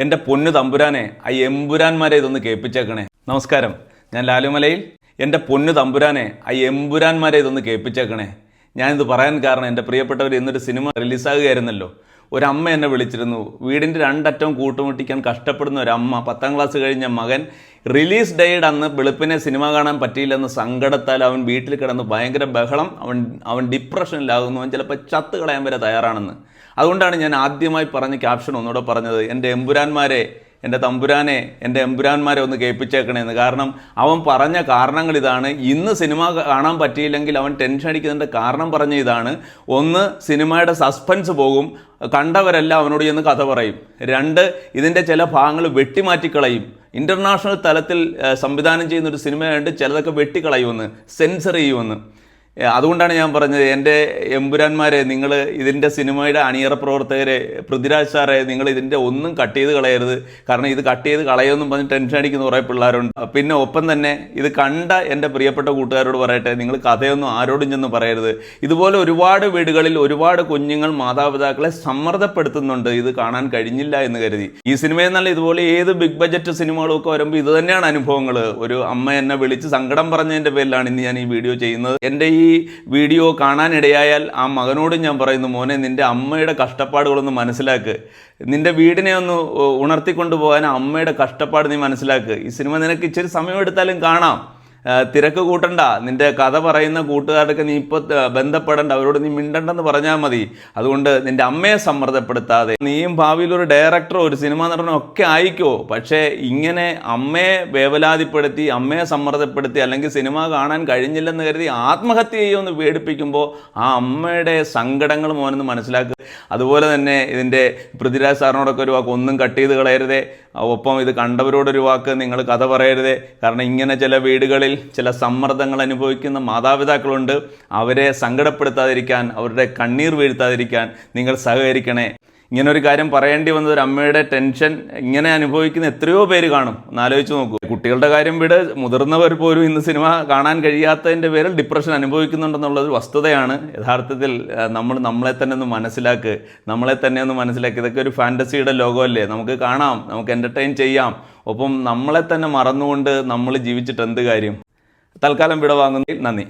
എന്റെ പൊന്നു തമ്പുരാനെ ആ എമ്പുരാന്മാരെ ഇതൊന്ന് കേൾപ്പിച്ചേക്കണേ. നമസ്കാരം. ഞാൻ ലാലുമലയിൽ. എന്റെ പൊന്നു തമ്പുരാനെ ആ എമ്പുരാന്മാരെ ഇതൊന്ന് കേൾപ്പിച്ചേക്കണേ. ഞാനിത് പറയാൻ കാരണം എന്റെ പ്രിയപ്പെട്ടവർ ഇന്നൊരു സിനിമ റിലീസാകുകയായിരുന്നല്ലോ. ഒരമ്മ എന്നെ വിളിച്ചിരുന്നു. വീടിന്റെ രണ്ടറ്റവും കൂട്ടുമുട്ടിക്കാൻ കഷ്ടപ്പെടുന്ന ഒരമ്മ പത്താം ക്ലാസ് കഴിഞ്ഞ മകൻ റിലീസ് ഡേയുടെ അന്ന് വെളുപ്പിനെ സിനിമ കാണാൻ പറ്റിയില്ലെന്ന് സങ്കടത്താൽ അവൻ വീട്ടിൽ കിടന്ന് ഭയങ്കര ബഹളം അവൻ അവൻ ഡിപ്രഷനിലാകുന്നു അവൻ ചിലപ്പോൾ ചത്ത് കളയാൻ വരെ തയ്യാറാണെന്ന്. അതുകൊണ്ടാണ് ഞാൻ ആദ്യമായി പറഞ്ഞ ക്യാപ്ഷൻ ഒന്നുകൂടെ പറഞ്ഞത്. എന്റെ എമ്പുരാന്മാരെ എന്റെ തമ്പുരാനെ എന്റെ എമ്പുരാന്മാരെ ഒന്ന് കേൾപ്പിച്ചേക്കണേന്ന്. കാരണം അവൻ പറഞ്ഞ കാരണങ്ങൾ ഇതാണ്. ഇന്ന് സിനിമ കാണാൻ പറ്റിയില്ലെങ്കിൽ അവൻ ടെൻഷൻ അടിക്കുന്നതിന്റെ കാരണം പറഞ്ഞ ഇതാണ്. ഒന്ന് സിനിമയുടെ സസ്പെൻസ് പോകും. കണ്ടവരെല്ലാം അവനോട് ചെന്ന് കഥ പറയും. രണ്ട് ഇതിന്റെ ചില ഭാഗങ്ങൾ വെട്ടിമാറ്റിക്കളയും. ഇന്റർനാഷണൽ തലത്തിൽ സംവിധാനം ചെയ്യുന്ന ഒരു സിനിമയായിട്ട് ചിലതൊക്കെ വെട്ടിക്കളയുമെന്ന് സെൻസർ ചെയ്യുമെന്ന്. അതുകൊണ്ടാണ് ഞാൻ പറഞ്ഞത് എന്റെ എമ്പുരാന്മാരെ നിങ്ങൾ ഇതിന്റെ സിനിമയുടെ അണിയറ പ്രവർത്തകരെ പൃഥ്വിരാജ് സാറെ നിങ്ങൾ ഇതിന്റെ ഒന്നും കട്ട് ചെയ്ത് കളയരുത്. കാരണം ഇത് കട്ട് ചെയ്ത് കളയുമെന്നും പറഞ്ഞ് ടെൻഷൻ അടിക്കുന്ന കുറേ പിള്ളേരുണ്ട്. പിന്നെ ഒപ്പം തന്നെ ഇത് കണ്ട എന്റെ പ്രിയപ്പെട്ട കൂട്ടുകാരോട് പറയട്ടെ നിങ്ങൾ കഥയൊന്നും ആരോടും ചെന്ന് പറയരുത്. ഇതുപോലെ ഒരുപാട് വീടുകളിൽ ഒരുപാട് കുഞ്ഞുങ്ങൾ മാതാപിതാക്കളെ സമ്മർദ്ദപ്പെടുത്തുന്നുണ്ട്. ഇത് കാണാൻ കഴിഞ്ഞില്ല എന്ന് കരുതി. ഈ സിനിമയെന്നല്ല ഇതുപോലെ ഏത് ബിഗ് ബജറ്റ് സിനിമകളൊക്കെ വരുമ്പോൾ ഇത് തന്നെയാണ് അനുഭവങ്ങൾ ഒരു അമ്മ എന്നെ വിളിച്ച് സങ്കടം പറഞ്ഞതിന്റെ പേരിലാണ് ഇന്ന് ഞാൻ ഈ വീഡിയോ ചെയ്യുന്നത്. എന്റെ ഈ വീഡിയോ കാണാനിടയായാൽ ആ മകനോട് ഞാൻ പറയുന്നു മോനെ നിന്റെ അമ്മയുടെ കഷ്ടപ്പാടുകളൊന്ന് മനസ്സിലാക്ക്. നിന്റെ വീടിനെ ഒന്ന് ഉണർത്തിക്കൊണ്ടു പോകാൻ അമ്മയുടെ കഷ്ടപ്പാട് നീ മനസ്സിലാക്ക്. ഈ സിനിമ നിനക്ക് ഇച്ചിരി സമയം എടുത്താലും കാണാം. തിരക്ക് കൂട്ടണ്ട. നിന്റെ കഥ പറയുന്ന കൂട്ടുകാരൊക്കെ നീ ഇപ്പോൾ ബന്ധപ്പെടേണ്ട. അവരോട് നീ മിണ്ടണ്ടെന്ന് പറഞ്ഞാൽ മതി. അതുകൊണ്ട് നിന്റെ അമ്മയെ സമ്മർദ്ദപ്പെടുത്താതെ. നീയും ഭാവിയിൽ ഒരു ഡയറക്ടറോ ഒരു സിനിമാ നടനോ ഒക്കെ ആയിക്കോ. പക്ഷേ ഇങ്ങനെ അമ്മയെ വേവലാതിപ്പെടുത്തി അമ്മയെ സമ്മർദ്ദപ്പെടുത്തി അല്ലെങ്കിൽ സിനിമ കാണാൻ കഴിഞ്ഞില്ലെന്ന് കരുതി ആത്മഹത്യ ചെയ്യുമെന്ന് പേടിപ്പിക്കുമ്പോൾ ആ അമ്മയുടെ സങ്കടങ്ങൾ മോനെന്ന് മനസ്സിലാക്കുക അതുപോലെ തന്നെ ഇതിന്റെ പൃഥ്വിരാജ് സാറിനോടൊക്കെ ഒരു വാക്ക് ഒന്നും കട്ട് ചെയ്ത് കളയരുതേ. ഒപ്പം ഇത് കണ്ടവരോടൊരു വാക്ക് നിങ്ങൾ കഥ പറയരുതേ. കാരണം ഇങ്ങനെ ചില വീടുകളിൽ ചില സമ്മർദ്ദങ്ങൾ അനുഭവിക്കുന്ന മാതാപിതാക്കളുണ്ട്. അവരെ സങ്കടപ്പെടുത്താതിരിക്കാൻ അവരുടെ കണ്ണീർ വീഴ്ത്താതിരിക്കാൻ നിങ്ങൾ സഹകരിക്കണേ. ഇങ്ങനെ ഒരു കാര്യം പറയേണ്ടി വന്നത് ഒരു അമ്മയുടെ ടെൻഷൻ ഇങ്ങനെ അനുഭവിക്കുന്ന എത്രയോ പേര് കാണും. ഒന്ന് ആലോചിച്ച് നോക്കൂ. കുട്ടികളുടെ കാര്യം വിട് മുതിർന്നവർ പോലും ഇന്ന് സിനിമ കാണാൻ കഴിയാത്തതിന്റെ പേരിൽ ഡിപ്രഷൻ അനുഭവിക്കുന്നുണ്ടെന്നുള്ള ഒരു വസ്തുതയാണ്. യഥാർത്ഥത്തിൽ നമ്മൾ നമ്മളെ തന്നെ ഒന്ന് മനസ്സിലാക്ക്. നമ്മളെ തന്നെ ഒന്ന് മനസ്സിലാക്കി. ഇതൊക്കെ ഒരു ഫാന്റസിയുടെ ലോകമല്ലേ? നമുക്ക് കാണാം നമുക്ക് എന്റർടൈൻ ചെയ്യാം. ഒപ്പം നമ്മളെ തന്നെ മറന്നുകൊണ്ട് നമ്മൾ ജീവിച്ചിട്ട് എന്ത് കാര്യം? തൽക്കാലം വിട വാങ്ങുന്നതിൽ നന്ദി.